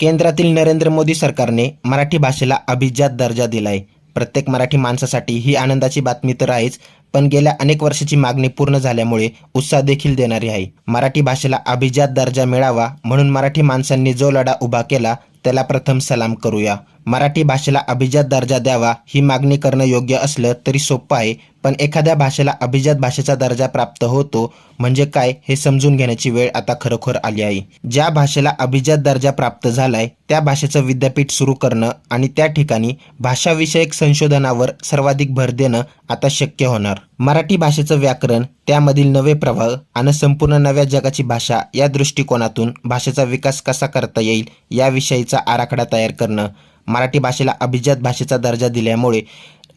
केंद्रातील नरेंद्र मोदी सरकारने मराठी भाषेला अभिजात दर्जा दिलाय. प्रत्येक मराठी माणसासाठी ही आनंदाची बातमी तर आहेच पण गेल्या अनेक वर्षाची मागणी पूर्ण झाल्यामुळे उत्साह देखील देणारी आहे. मराठी भाषेला अभिजात दर्जा मिळावा म्हणून मराठी माणसांनी जो लढा उभा केला त्याला प्रथम सलाम करूया. मराठी भाषेला अभिजात दर्जा द्यावा ही मागणी करणं योग्य असलं तरी सोपं आहे पण एखाद्या भाषेला अभिजात भाषेचा दर्जा प्राप्त होतो म्हणजे काय हे समजून घेण्याची वेळ आता खरोखर आली आहे. ज्या भाषेला अभिजात दर्जा प्राप्त झालाय त्या भाषेचं विद्यापीठ सुरू करणं आणि त्या ठिकाणी भाषाविषयक संशोधनावर सर्वाधिक भर देणं आता शक्य होणार. मराठी भाषेचं व्याकरण त्यामधील नवे प्रवाह आणि संपूर्ण नव्या जगाची भाषा या दृष्टिकोनातून भाषेचा विकास कसा करता येईल याविषयीचा आराखडा तयार करणं मराठी भाषेला अभिजात भाषेचा दर्जा दिल्यामुळे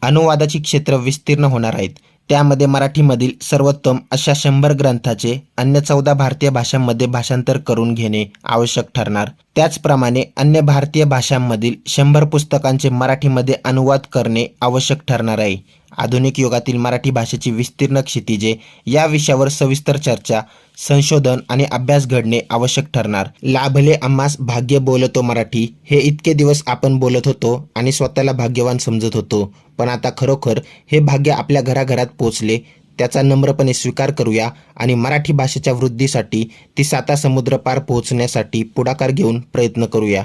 अनुवादाची क्षेत्र विस्तीर्ण होणार आहेत. त्यामध्ये मराठीमधील सर्वोत्तम अशा शंभर ग्रंथाचे अन्य चौदा भारतीय भाषांमध्ये भाषांतर करून घेणे आवश्यक ठरणार. त्याचप्रमाणे अन्य भारतीय भाषांमधील शंभर पुस्तकांचे मराठीमध्ये अनुवाद करणे आवश्यक ठरणार आहे. आधुनिक युगातील मराठी भाषेची विस्तीर्ण क्षितिजे या विषयावर सविस्तर चर्चा संशोधन आणि अभ्यास घडणे आवश्यक ठरणार. लाभले आम्हास भाग्य बोलतो मराठी. हे इतके दिवस आपण बोलत होतो आणि स्वतःला भाग्यवान समजत होतो. पण आता खरोखर हे भाग्य आपल्या घराघरात पोचले त्याचा नम्रपणे स्वीकार करूया आणि मराठी भाषेच्या वृद्धीसाठी ती साता समुद्र पार पोहोचण्यासाठी पुढाकार घेऊन प्रयत्न करूया.